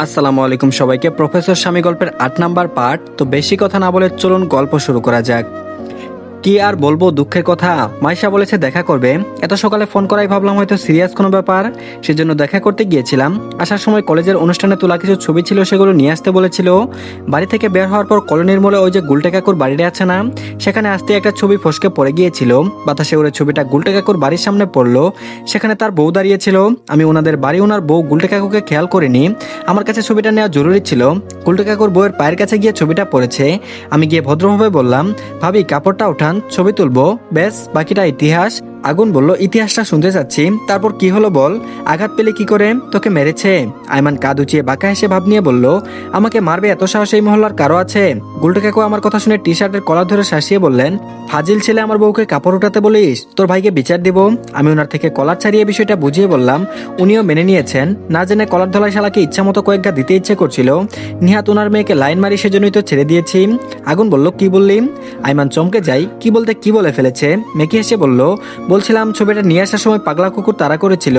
আসসালামু আলাইকুম সবাইকে। প্রফেসর স্বামী গল্পের আট নাম্বার পার্ট তো বেশি কথা না বলে চলুন গল্প শুরু করা যাক। কি আর বলব দুঃখের কথা? মাইশা বলেছে দেখা করবে। এত সকালে ফোন করাই ভাবলাম হয়তো সিরিয়াস কোনো ব্যাপার। সেজন্য দেখা করতে গিয়েছিলাম। আসার সময় কলেজের অনুষ্ঠানে তোলা কিছু ছবি ছিল সেগুলো নিয়ে আসতে বলেছিল। বাড়ি থেকে বের হওয়ার পর কলোনির মোড়ে ওই যে গুলটে কাকুর বাড়িটা আছে না, সেখানে আসতে একটা ছবি ফসকে পড়ে গিয়েছিল। বাতাসে উড়ে ছবিটা গুলটে কাকুর বাড়ির সামনে পড়ল। সেখানে তার বউ দাঁড়িয়েছিল আমি ওনাদের বাড়ি, ওনার বউ গুলটে কাকুকে খেয়াল করিনি। আমার কাছে ছবিটা নেওয়া জরুরি ছিল। গুলটে কাকুর বউয়ের পায়ের কাছে গিয়ে ছবিটা পড়েছে। আমি গিয়ে ভদ্রভাবে বললাম, ভাবি, কাপড়টা ছবি তুলবো ব্যাস বাকিটা ইতিহাস। আগুন বলল, ইতিহাসটা শুনতে চাচ্ছি। তারপর কি হলো বল? আঘাত পেলে কি করে? তোকে মেরেছে। আইমান কাঁদ উচিয়ে বাঁকা হেসে ভাব নিয়ে বলল, আমাকে মারবে এত সাহস এই মহল্লার কারও আছে? গুলটে আমার কথা শুনে টি শার্টের কলার ধরে শাসিয়ে বললেন, ফাজিল ছেলে আমার বউকে কাপড় উঠাতে বলিস? তোর ভাইকে বিচার দিব? আমি ওনার থেকে কলার ছাড়িয়ে বিষয়টা বুঝিয়ে বললাম, উনিও মেনে নিয়েছেন। না জেনে কলার ধলাই শালাকে ইচ্ছা মতো কয়েক গা দিতে ইচ্ছে করছিল। নিহাত ওনার মেয়েকে লাইন মারি সেজন্যই তো ছেড়ে দিয়েছি। আগুন বলল, কি বললি? আইমান চমকে যাই কি বলতে কি বলে ফেলেছে? মেকি এসে বলল বলছিলাম, ছবিটা নিয়ে আসার সময় পাগলা কুকুর তাড়া করেছিল,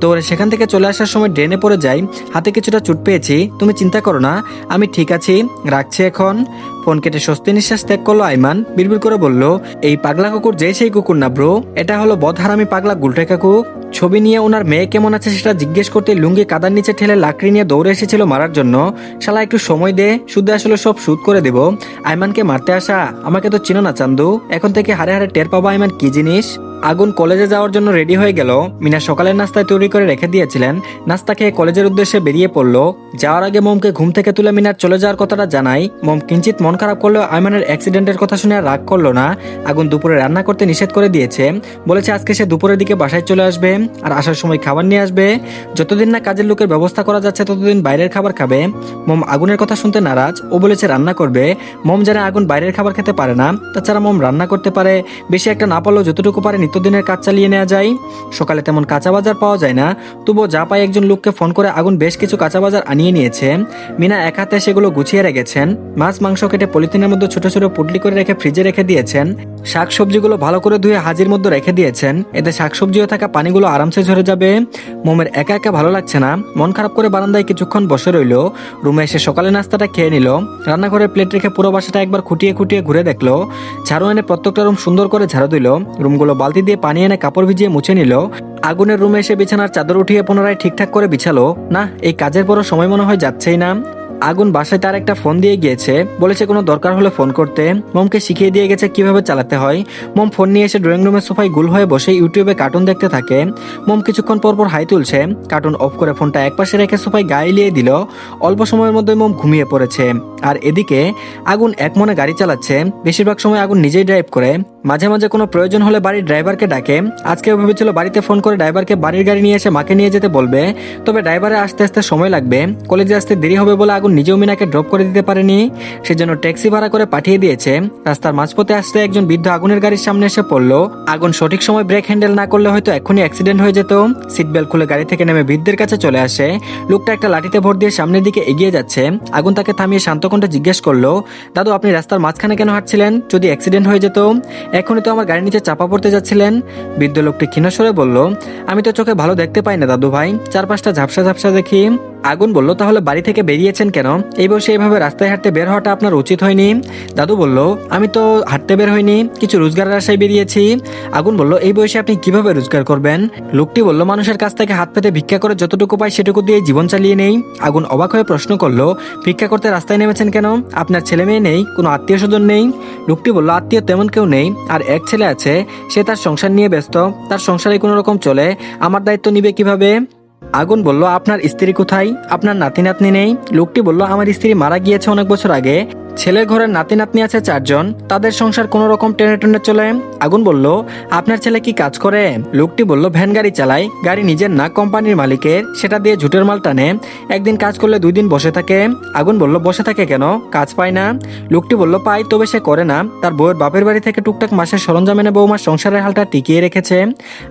তো সেখান থেকে চলে আসার সময় ড্রেনে পড়ে যাই হাতে কিছুটা চুট পেয়েছি, তুমি চিন্তা করো না, আমি ঠিক আছি, রাখছি এখন। ফোন কেটে স্বস্তি নিঃশ্বাস ত্যাগ করল আইমান, বিড়বিড় করে বলল, এই পাগলা কুকুর যে সেই কুকুর না ব্রো, এটা হলো বদহারামি পাগলা গুলটে কাকু। ছবি নিয়ে ওনার মেয়ে কেমন আছে সেটা জিজ্ঞেস করতে লুঙ্গি কাদার নিচে ঠেলে লাকড়ি নিয়ে দৌড়ে এসেছিল মারার জন্য। শালা, একটু সময় দে শুধু আসলে সব শুট করে দেব। আইমানকে মারতে আসা, আমাকে তো চিনো না চান্দু। এখন থেকে হারে হারে টের পাবো আইমান, কি জিনিস? আগুন কলেজে যাওয়ার জন্য রেডি হয়ে গেল। মিনা সকালের নাস্তায় তৈরি করে রেখে দিয়েছিলেন। নাস্তা খেয়ে কলেজের উদ্দেশ্যে বেরিয়ে পড়ল। যাওয়ার আগে মোমকে ঘুম থেকে তুলে মিনার চলে যাওয়ার কথাটা জানাই। মোম কিঞ্চিত মন খারাপ করলেও আইমানের অ্যাক্সিডেন্টের কথা শুনে রাগ করল না। আগুন দুপুরে রান্না করতে নিষেধ করে দিয়েছে। বলেছে আজকে সে দুপুরের দিকে বাসায় চলে আসবে আর আসার সময় খাবার নিয়ে আসবে। যতদিন না কাজের লোকের ব্যবস্থা করা যাচ্ছে, ততদিন বাইরের খাবার খাবে। মোম আগুনের কথা শুনতে নারাজ ও বলেছে রান্না করবে। মোম জানে আগুন বাইরের খাবার খেতে পারে না, তাছাড়া মোম রান্না করতে পারে। বেশি একটা না পারলেও যতটুকু পারে নিত্যদিনের কাজ চালিয়ে নেওয়া যায়? সকালে তেমন কাঁচা বাজার পাওয়া যায় না। তবুও যা পায় একজন লোককে ফোন করে আগুন বেশ কিছু কাঁচা বাজার আনিয়ে নিয়েছে। মিনা এক হাতে সেগুলো গুছিয়ে রেখেছেন। মাছ, মাংস কেটে পলিথিনের মধ্যে ছোট ছোট পুটলি করে রেখে ফ্রিজে রেখে দিয়েছেন। শাক সবজিগুলো ভালো করে ধুয়ে হাজির মধ্যে রেখে দিয়েছেন। এতে শাকসবজিও থাকা পানিগুলো আরামসে ঝরে যাবে। মোমের একা একা ভালো লাগছে না। মন খারাপ করে বারান্দায় কিছুক্ষণ বসে রইল। রুমে এসে সকালে নাস্তাটা খেয়ে নিল। রান্নাঘরে প্লেট রেখে পুরো বাসাটা একবার খুঁটিয়ে খুঁটিয়ে ঘুরে দেখল। ঝাড়ু এনে প্রত্যেকটা রুম সুন্দর করে ঝাড়ু দিল। রুমগুলো বালতি দিয়ে পানি এনে কাপড় ভিজিয়ে মুছে নিল। আগুনের রুমে এসে বিছানার চাদর উঠিয়ে পুনরায় ঠিকঠাক করে বিছালো। না, এই কাজের পরও সময় মনে হয় যাচ্ছেই না। আগুন বাসায় তার একটা ফোন দিয়ে গিয়েছে। বলেছে, কোনো দরকার হলে ফোন করতে। মমকে শিখিয়ে দিয়ে গেছে কীভাবে চালাতে হয়। মম ফোন নিয়ে এসে ড্রয়িং রুমের সোফায় গুল হয়ে বসে ইউটিউবে কার্টুন দেখতে থাকে। মম কিছুক্ষণ পর পর হাই তুলছে। কার্টুন অফ করে ফোনটা একপাশে রেখে সোফায় গায়ে লিয়ে দিল। অল্প সময়ের মধ্যে মম ঘুমিয়ে পড়েছে। আর এদিকে আগুন এক মনে গাড়ি চালাচ্ছে। বেশিরভাগ সময় আগুন নিজেই ড্রাইভ করে। মাঝে মাঝে কোনো প্রয়োজন হলে বাড়ির ড্রাইভারকে ডাকে। আজকেও ভেবেছিল বাড়িতে ফোন করে ড্রাইভারকে বাড়ির গাড়ি নিয়ে এসে মাকে নিয়ে যেতে বলবে। তবে ড্রাইভারে আসতে আসতে সময় লাগবে। কলেজে আসতে দেরি হবে বলে আগুন নিজেও মিনাকে ড্রপ করে দিতে পারেনি। সেজন্য ট্যাক্সি ভাড়া করে পাঠিয়ে দিয়েছে। রাস্তার মাঝপথে আসতে একজন বৃদ্ধ আগুনের গাড়ির সামনে এসে পড়ল। আগুন সঠিক সময় ব্রেক হ্যান্ডেল না করলে হয়তো এখনই অ্যাক্সিডেন্ট হয়ে যেত। সিট বেল্ট খুলে গাড়ি থেকে নেমে বৃদ্ধের কাছে চলে আসে। লোকটা একটা লাঠিতে ভর দিয়ে সামনের দিকে এগিয়ে যাচ্ছে। আগুন তাকে থামিয়ে শান্ত কণ্ঠে জিজ্ঞেস করল, দাদু, আপনি রাস্তার মাঝখানে কেন হাঁটছিলেন? যদি অ্যাক্সিডেন্ট হয়ে যেত, এখনই তো আমার গাড়ির নিচে চাপা পড়তে যাচ্ছিলেন। বৃদ্ধ লোকটি ক্ষীণস্বরে বলল, আমি তো চোখে ভালো দেখতে পাই না দাদু ভাই চারপাশটা ঝাপসা ঝাপসা দেখি। আগুন বলল, তাহলে বাড়ি থেকে বেরিয়েছেন কেন? এই বয়সে এইভাবে রাস্তায় হাঁটতে বের হওয়াটা আপনার উচিত হয়নি? দাদু বলল, আমি তো হাঁটতে বের হইনি, কিছু রোজগারের আশায় বেরিয়েছি। আগুন বলল, এই বয়সে আপনি কীভাবে রোজগার করবেন? লোকটি বলল, মানুষের কাছ থেকে হাত পেতে ভিক্ষা করে যতটুকু পাই সেটুকু দিয়ে জীবন চালিয়ে নেই। আগুন অবাক হয়ে প্রশ্ন করল, ভিক্ষা করতে রাস্তায় নেমেছেন কেন? আপনার ছেলে মেয়ে নেই, কোনো আত্মীয় স্বজন নেই? লোকটি বলল, আত্মীয় তেমন কেউ নেই, আর এক ছেলে আছে, সে তার সংসার নিয়ে ব্যস্ত, তার সংসারে কোনো রকম চলে, আমার দায়িত্ব নিবে কীভাবে? আগুন বলল, আপনার স্ত্রী কোথায়? আপনার নাতি নাতনি নেই? লোকটি বলল, আমার স্ত্রী মারা গিয়েছে অনেক বছর আগে। ছেলের ঘরের নাতি নাতনি আছে চারজন, তাদের সংসার কোনো রকম টেনে টেনে চলে। আগুন বলল, আপনার ছেলে কি কাজ করে? লোকটি বলল, ভ্যান গাড়ি চালায় গাড়ি নিজের না, কোম্পানির মালিকের। সেটা দিয়ে ঝুটের মাল টানে। একদিন কাজ করলে দুই দিন বসে থাকে। আগুন বলল, বসে থাকে কেন? কাজ পায় না। লোকটি বলল, পাই, তবে সে করে না। তার বউয়ের বাপের বাড়ি থেকে টুকটাক মাসের সরঞ্জাম এনে বৌমার সংসারের হালটা টিকিয়ে রেখেছে।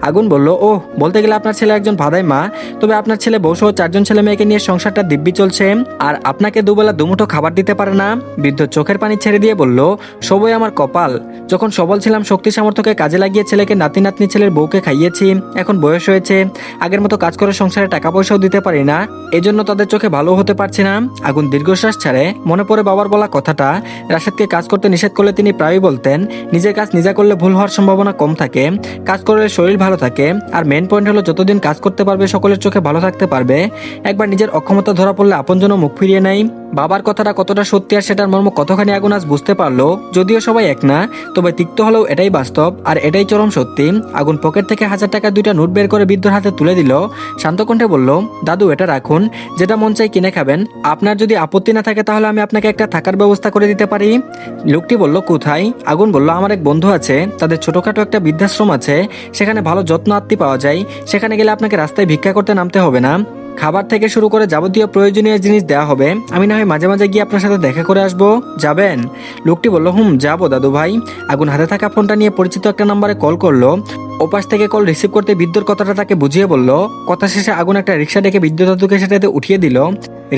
আগুন বলল ও বলতে গেলে আপনার ছেলে একজন ভাদাই মা। তবে আপনার ছেলে বউ সহ চারজন ছেলে মেয়েকে নিয়ে সংসারটা দিব্যি চলছে। আর আপনাকে দুবেলা দুমুঠো খাবার দিতে পারে না। বৃদ্ধ চোখের পানি ছেড়ে দিয়ে বলল, সবই আমার কপাল। যখন সবল ছিলাম, শক্তি সামর্থ্যকে কাজে লাগিয়ে ছেলেকে নাতি নাতনি ছেলের বউকে খাইয়েছি। এখন বয়স হয়েছে। আগের মতো কাজ করে সংসারে টাকা পয়সাও দিতে পারি না। এজন্য তাদের চোখে ভালো হতে পারছি না। আগুন দীর্ঘশ্বাস ছাড়ে। মনে পড়ে বাবার বলা কথাটা। রাশেদকে কাজ করতে নিষেধ করলে তিনি প্রায়ই বলতেন, নিজের কাজ নিজে করলে ভুল হওয়ার সম্ভাবনা কম থাকে। কাজ করলে শরীর ভালো থাকে। আর মেন পয়েন্ট হলো যতদিন কাজ করতে পারবে, সকলের চোখে ভালো থাকতে পারবে। একবার নিজের অক্ষমতা ধরা পড়লে আপনজনও মুখ ফিরিয়ে নেয়। বাবার কথাটা কতটা সত্যি আর সেটার মর্ম কতখানি আগুন আজ বুঝতে পারল? যদিও সবাই এক না, তবে তিক্ত হলেও এটাই বাস্তব। আর এটাই চরম সত্যি। আগুন পকেট থেকে হাজার টাকা দুইটা নোট বের করে বৃদ্ধর হাতে তুলে দিল। শান্তকণ্ঠে বলল, দাদু, এটা রাখুন। যেটা মন চাই কিনে খাবেন। আপনার যদি আপত্তি না থাকে তাহলে আমি আপনাকে একটা থাকার ব্যবস্থা করে দিতে পারি। লোকটি বলল, কোথায়? আগুন বলল, আমার এক বন্ধু আছে। তাদের ছোটখাটো একটা বৃদ্ধাশ্রম আছে। সেখানে ভালো যত্ন আত্মি পাওয়া যায়। সেখানে গেলে আপনাকে রাস্তায় ভিক্ষা করতে নামতে হবে না। খাবার থেকে শুরু করে যাবতীয় প্রয়োজনীয় জিনিস দেওয়া হবে। আমি না হয় মাঝে মাঝে গিয়ে আপনার সাথে দেখা করে আসব। যাবেন? লোকটি বলল, হুম, যাব দাদু ভাই আগুন হাতে থাকা ফোনটা নিয়ে পরিচিত একটা নম্বরে কল করল। ওপাশ থেকে কল রিসিভ করতে বিদ্যুৎ কথাটা তাকে বুঝিয়ে বলল। কথা শেষে আগুন একটা রিক্সা ডেকে বিদ্যুৎ দাদুকে সেটাতে উঠিয়ে দিল।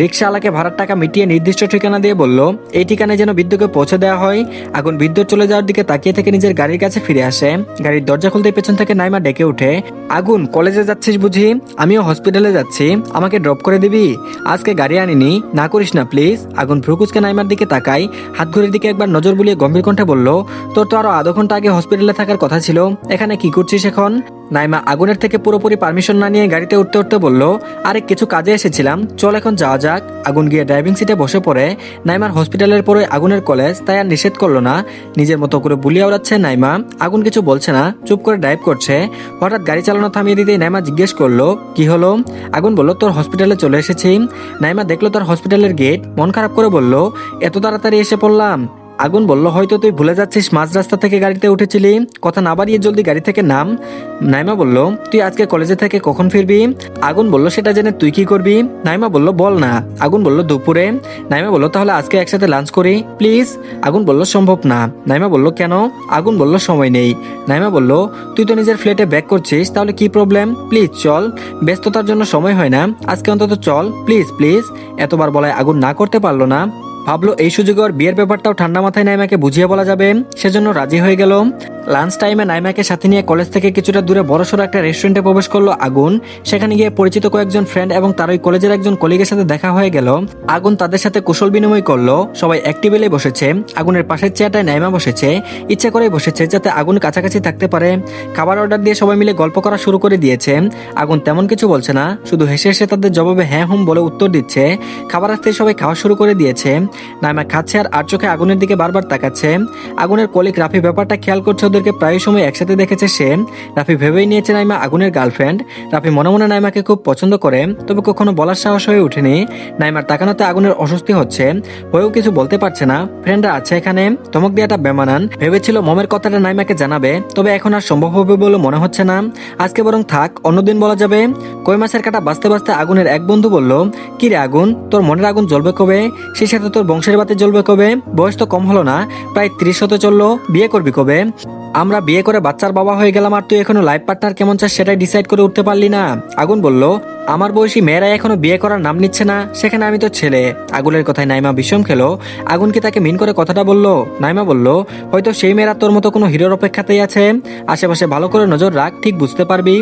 রিক্সাওয়ালাকে ভাড়ার টাকা মিটিয়ে নির্দিষ্ট ঠিকানা দিয়ে বলল, এই ঠিকানায় যেন বিদ্যুৎকে পৌঁছে দেওয়া হয়। আগুন বিদ্যুৎ চলে যাওয়ার দিকে তাকিয়ে থেকে নিজের গাড়ির কাছে ফিরে আসে। গাড়ির দরজা খুলতে পেছন থেকে নাইমা ডেকে ওঠে আগুন, কলেজে যাচ্ছিস বুঝি? আমিও হসপিটালে যাচ্ছি। আমাকে ড্রপ করে দিবি? আজকে গাড়ি আনিনি। না করিস না, প্লিজ। আগুন ফ্রুকুচকে নাইমার দিকে তাকাই হাত ঘড়ির দিকে একবার নজর বুলিয়ে গম্ভীর কণ্ঠে বলল, তোর তো আরও আধ ঘণ্টা আগে হসপিটালে থাকার কথা ছিল। এখানে কি করছিস এখন? নাইমা আগুনের থেকে পুরোপুরি পারমিশন না নিয়ে গাড়িতে উঠতে উঠতে বলল, আরে, কিছু কাজে এসেছিলাম। চল এখন যাওয়া যাক। আগুন গিয়ে ড্রাইভিং সিটে বসে পড়ে। নাইমার হসপিটালের পরে আগুনের কলেজ, তাই আর নিষেধ করল না। নিজের মতো করে বুলিয়ে ওড়াচ্ছে নাইমা। আগুন কিছু বলছে না, চুপ করে ড্রাইভ করছে। হঠাৎ গাড়ি চালানো থামিয়ে দিতেই নাইমা জিজ্ঞেস করল, কি হলো? আগুন বলল, তোর হসপিটালে চলে এসেছি। নাইমা দেখল তার হসপিটালের গেট, মন খারাপ করে বলল, এত তাড়াতাড়ি এসে পড়লাম। আগুন বলল, হয়তো তুই ভুলে যাচ্ছিস, মাঝ রাস্তা থেকে গাড়িতে উঠেছিলি। কথা না বাড়িয়ে জলদি গাড়ি থেকে নাম। নাইমা বলল, তুই আজকে কলেজে থেকে কখন ফিরবি? আগুন বলল, সেটা জেনে তুই কি করবি? নাইমা বলল, বল না। আগুন বলল, দুপুরে। নাইমা বলল, তাহলে আজকে একসাথে লাঞ্চ করি, প্লিজ? আগুন বলল, সম্ভব না। নাইমা বলল, কেন? আগুন বলল, সময় নেই। নাইমা বলল, তুই তো নিজের ফ্ল্যাটে ব্যাক করছিস, তাহলে কি প্রবলেম প্লিজ চল, ব্যস্ততার জন্য সময় হয় না। আজকে অন্তত চল, প্লিজ প্লিজ। এতবার বলায় আগুন না করতে পারল না। ভাবলো এই সুযোগে ওর বিয়ের ব্যাপারটাও ঠান্ডা মাথায় নাইমাকে বুঝিয়ে বলা যাবে। সেজন্য রাজি হয়ে গেল। লাঞ্চ টাইমে নাইমাকে সাথে নিয়ে কলেজ থেকে কিছুটা দূরে বড়সড় একটা রেস্টুরেন্টে প্রবেশ করল আগুন। সেখানে গিয়ে পরিচিত কয়েকজন ফ্রেন্ড এবং তার ওই কলেজের একজন কলিগের সাথে দেখা হয়ে গেল। আগুন তাদের সাথে কুশল বিনিময় করল। সবাই এক টেবিলে বসেছে। আগুনের পাশের চেয়ারটায় নাইমা বসেছে। ইচ্ছা করেই বসেছে যাতে আগুন কাছাকাছি থাকতে পারে। খাবার অর্ডার দিয়ে সবাই মিলে গল্প করা শুরু করে দিয়েছে। আগুন তেমন কিছু বলছে না, শুধু হেসে হেসে তাদের জবাবে হ্যাঁ হুম বলে উত্তর দিচ্ছে। খাবার আসতে সবাই খাওয়া শুরু করে দিয়েছে। নাইমা খাচ্ছে আর আর চোখে আগুনের দিকে বারবার তাকাচ্ছে। আগুনের কলিক রাফি, ব্যাপারটা খেয়াল করছে ওদেরকে প্রায় সময় একসাথে দেখেছে সে রাফি ভেবেই নিয়েছে নাইমা আগুনের গার্লফ্রেন্ড। রাফি মনে মনে নাইমাকে খুব পছন্দ করে, তবে কখনো বলার সাহস হয়ে ওঠেনি। নাইমার তাকানোতে আগুনের অস্বস্তি হচ্ছে হয়েও কিছু বলতে পারছে না। ফ্রেন্ডরা আছে এখানে তমক দিয়ে একটা বেমানান। ভেবেছিল মমের কথাটা নাইমাকে জানাবে, তবে এখন আর সম্ভব হবে বলে মনে হচ্ছে না। আজকে বরং থাক, অন্যদিন বলা যাবে। কই মাছের কাটা বাঁচতে বাঁচতে আগুনের এক বন্ধু বলল, কি রে আগুন? তোর মনের আগুন জ্বলবে কবে? সেই সাথে তোর বংশের বাতি জ্বলবে কবে? বয়স তো কম হলো না, প্রায় ত্রিশ শত চলল, বিয়ে করবি কবে? আমরা বিয়ে করে বাচ্চার বাবা হয়ে গেলাম আর তুই এখনও লাইফ পার্টনার কেমন চাস সেটাই ডিসাইড করে উঠতে পারলি না। আগুন বলল, আমার বয়সী মেয়েরা এখনও বিয়ে করার নাম নিচ্ছে না, সেখানে আমি তো ছেলে। আগুনের কথায় নাইমা বিষম খেলো। আগুন কি তাকে মিন করে কথাটা বলল? নাইমা বলল, হয়তো সেই মেয়েরা তোর মতো কোনো হিরোর অপেক্ষাতেই আছে। আশেপাশে ভালো করে নজর রাখ, ঠিক বুঝতে পারবি।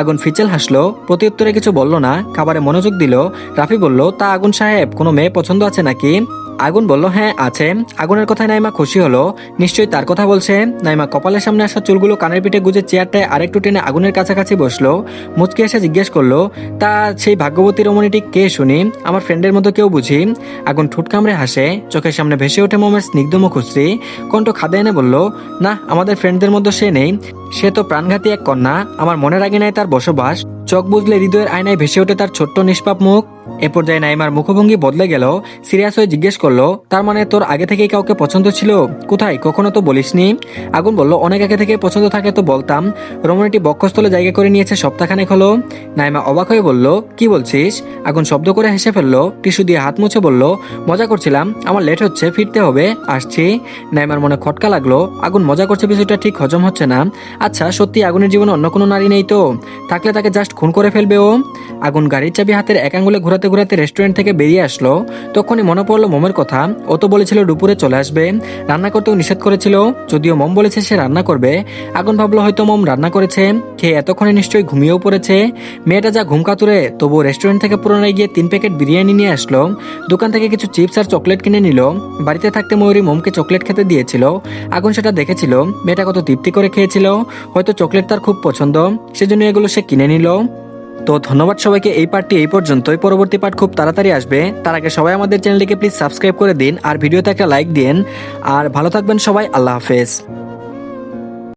আগুন ফিচেল হাসলো প্রতিউত্তরে কিছু বলল না, খাবারে মনোযোগ দিল। রাফি বলল, তা আগুন সাহেব, কোনো মেয়ে পছন্দ আছে নাকি? আগুন বলল হ্যাঁ আছে। আগুনের কথায় নাইমা খুশি হলো। নিশ্চয়ই তার কথা বলছে। নাইমা কপালের সামনে আসা চুলগুলো কানের পিঠে গুজে চেয়ারটায় আরেকটু টেনে আগুনের কাছাকাছি বসল। মুচকে এসে জিজ্ঞেস করল, তা সেই ভাগ্যবতী রমণীটি কে শুনি? আমার ফ্রেন্ডের মতো কেউ বুঝি? আগুন ঠুট কামড়ে হাসে। চোখের সামনে ভেসে ওঠে মোমের স্নিগ্ধ মুখশ্রী। কণ্ঠ খাদে এনে বলল, না, আমাদের ফ্রেন্ডদের মধ্যে সে নেই। সে তো প্রাণঘাতী এক কন্যা। আমার মনের আগে নাই তার বসবাস। চোখ বুঝলে হৃদয়ের আয়নায় ভেসে ওঠে তার ছোট্ট নিষ্পাপ মুখ। এ পর্যায়ে নাইমার মুখভঙ্গি বদলে গেল। সিরিয়াস হয়ে জিজ্ঞেস করল, তার মানে তোর আগে থেকেই কাউকে পছন্দ ছিল? কোথায়? কখনো তো বলিসনি? আগুন বলল, অনেক আগে থেকে পছন্দ থাকে তো বলতাম। রমণীটি বক্ষস্থলে জায়গা করে নিয়েছে সপ্তাহখানেক হলো। নাইমা অবাক হয়ে বলল, কি বলছিস? আগুন শব্দ করে হেসে ফেলল, টিস্যু দিয়ে হাত মুছে বলল, মজা করছিলাম, আমার লেট হচ্ছে, ফিরতে হবে, আসছি। নাইমার মনে খটকা লাগল, আগুন মজা করছে বিষয়টা ঠিক হজম হচ্ছে না। আচ্ছা সত্যি আগুনের জীবনে অন্য কোনো নারী নেই তো? থাকলে তাকে জাস্ট খুন করে ফেলবে ও। আগুন গাড়ির চাবি হাতের এক আঙ্গুলে ঘোরাতে ঘোরাতে রেস্টুরেন্ট থেকে বেরিয়ে আসলো। তখনই মনে পড়ল মোমের কথা। ও তো বলেছিল দুপুরে চলে আসবে। রান্না করতেও নিষেধ করেছিল। যদিও মম বলেছে সে রান্না করবে। আগুন ভাবলো হয়তো মম রান্না করেছে। খেয়ে এতক্ষণে নিশ্চয়ই ঘুমিয়েও পড়েছে। মেয়েটা যা ঘুম কাতুরে, তবুও রেস্টুরেন্ট থেকে পুরোনায় গিয়ে তিন প্যাকেট বিরিয়ানি নিয়ে আসলো। দোকান থেকে কিছু চিপস আর চকলেট কিনে নিল। বাড়িতে থাকতে ময়ূরী মোমকে চকলেট খেতে দিয়েছিল। আগুন সেটা দেখেছিল। মেয়েটা কত তৃপ্তি করে খেয়েছিল। হয়তো চকলেট তার খুব পছন্দ। সেজন্য এগুলো সে কিনে নিল। তো ধন্যবাদ সবাইকে, এই পার্টটি এই পর্যন্তই। পরবর্তী পার্ট খুব তাড়াতাড়ি আসবে। তার আগে সবাই আমাদের চ্যানেলটিকে প্লিজ সাবস্ক্রাইব করে দিন, আর ভিডিওতে একটা লাইক দিন। আর ভালো থাকবেন সবাই, আল্লাহ হাফেজ।